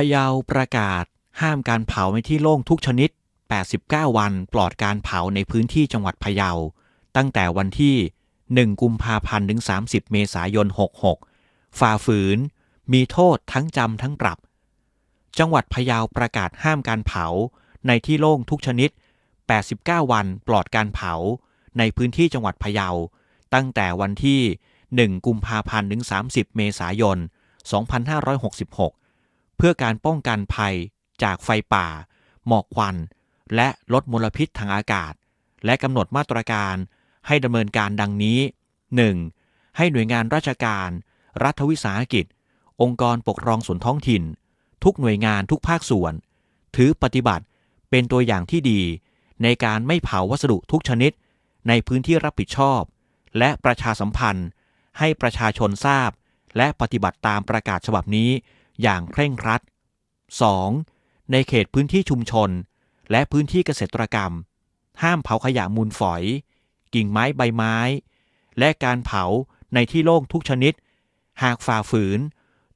ะเยาประกาศ ห้ามการเผาในที่โล่งทุกชนิด 89 วันปลอดการเผาในพื้นที่จังหวัดพะเยา ตั้งแต่วันที่ 1 กุมภาพันธ์ถึง 30 เมษายน 66 ฝ่าฝืน มีโทษทั้งจำทั้งปรับ จังหวัดพะเยาประกาศห้ามการเผาในที่โล่งทุกชนิด 89 วันปลอดการเผาในพื้นที่จังหวัดพะเยา ตั้งแต่วันที่ 1 กุมภาพันธ์ถึง 30 เมษายน 2566 เพื่อการป้องกันภัยจากไฟป่า หมอกควัน และลดมลพิษทางอากาศ และกำหนดมาตรการให้ดำเนินการดังนี้ 1. ให้หน่วยงานราชการ รัฐวิสาหกิจ องค์กรปกครองส่วนท้องถิ่น ทุกหน่วยงานทุกภาคส่วน ถือปฏิบัติเป็นตัวอย่างที่ดี ในการไม่เผาวัสดุทุกชนิด ในพื้นที่รับผิดชอบ และประชาสัมพันธ์ ให้ประชาชนทราบ และปฏิบัติตามประกาศฉบับนี้ อย่างเคร่งครัด 2. ในเขตพื้นที่ชุมชน และพื้นที่เกษตรกรรม ห้ามเผาขยะมูลฝอย กิ่งไม้ใบไม้ และการเผาในที่โล่งทุกชนิด หากฝ่าฝืน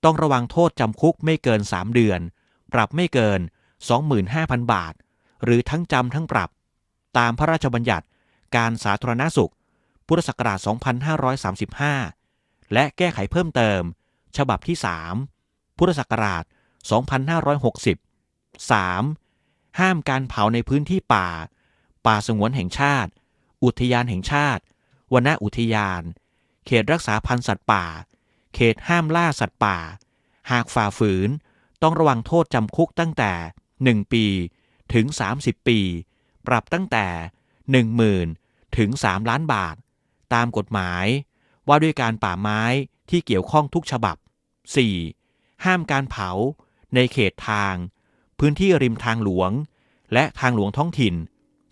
ต้องระวังโทษจำคุกไม่เกิน 3 เดือน ปรับไม่เกิน 25,000 บาท หรือทั้งจำทั้งปรับ ตามพระราชบัญญัติการสาธารณสุข พุทธศักราช 2535 และแก้ไขเพิ่มเติม ฉบับที่ 3 พุทธศักราช 2560 3. ห้ามการเผาในพื้นที่ป่า ป่าสงวนแห่งชาติ อุทยานแห่งชาติวนอุทยาน เขตรักษาพันธุ์สัตว์ป่า เขตห้ามล่าสัตว์ป่า หากฝ่าฝืนต้องระวังโทษจำคุกตั้งแต่ 1 ปีถึง 30 ปี ปรับตั้งแต่ 10,000ถึง 3 ล้านบาท ตามกฎหมาย ว่าด้วยการป่าไม้ที่เกี่ยวข้องทุกฉบับ 4. ห้ามการเผา ในเขตทาง พื้นที่ริมทางหลวง และทางหลวงท้องถิ่น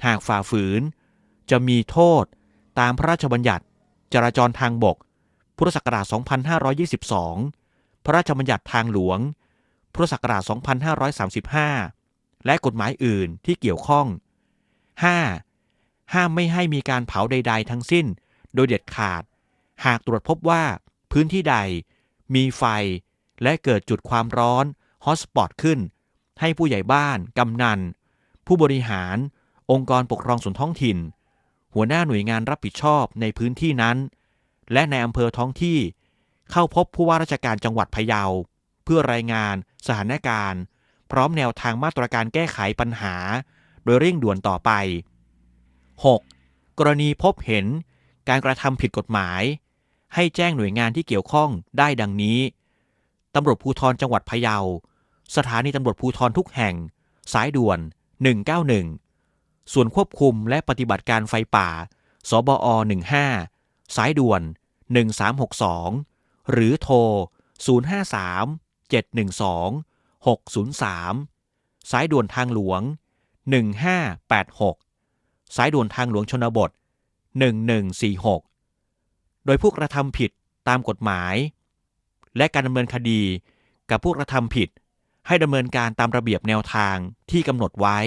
หากฝ่าฝืน จะมีโทษตามพระราชบัญญัติ จราจรทางบก พุทธศักราช 2522 พระราชบัญญัติทางหลวง พุทธศักราช 2535 และกฎหมายอื่นที่เกี่ยวข้อง 5. ห้ามไม่ให้มีการเผาใด ๆ ทั้งสิ้น โดยเด็ดขาด หากตรวจพบว่าพื้นที่ใดมีไฟ และเกิดจุดความร้อนฮอสปอตขึ้น ให้ผู้ใหญ่บ้าน กำนัน ผู้บริหาร องค์กรปกครองส่วนท้องถิ่น หัวหน้าหน่วยงานรับผิดชอบในพื้นที่นั้น และในอำเภอท้องที่ เข้าพบผู้ว่าราชการจังหวัดพะเยา เพื่อรายงานสถานการณ์ พร้อมแนวทางมาตรการแก้ไขปัญหา โดยเร่งด่วนต่อไป 6. กรณีพบเห็นการกระทำผิดกฎหมาย ให้แจ้งหน่วยงานที่เกี่ยวข้องได้ดังนี้ ตำรวจภูธรจังหวัดพะเยา สถานีตำรวจภูธรทุกแห่ง สายด่วน 191 ส่วนควบคุมและปฏิบัติการไฟป่า สบอ 15 สายด่วน 1362 หรือโทร 053 712 603 สายด่วนทางหลวง 1586 สายด่วนทางหลวงชนบท 1146 โดยผู้กระทำผิดตามกฎหมาย และการดำเนินคดีกับผู้กระทำผิด ให้ดำเนินการตามระเบียบแนวทางที่กำหนดไว้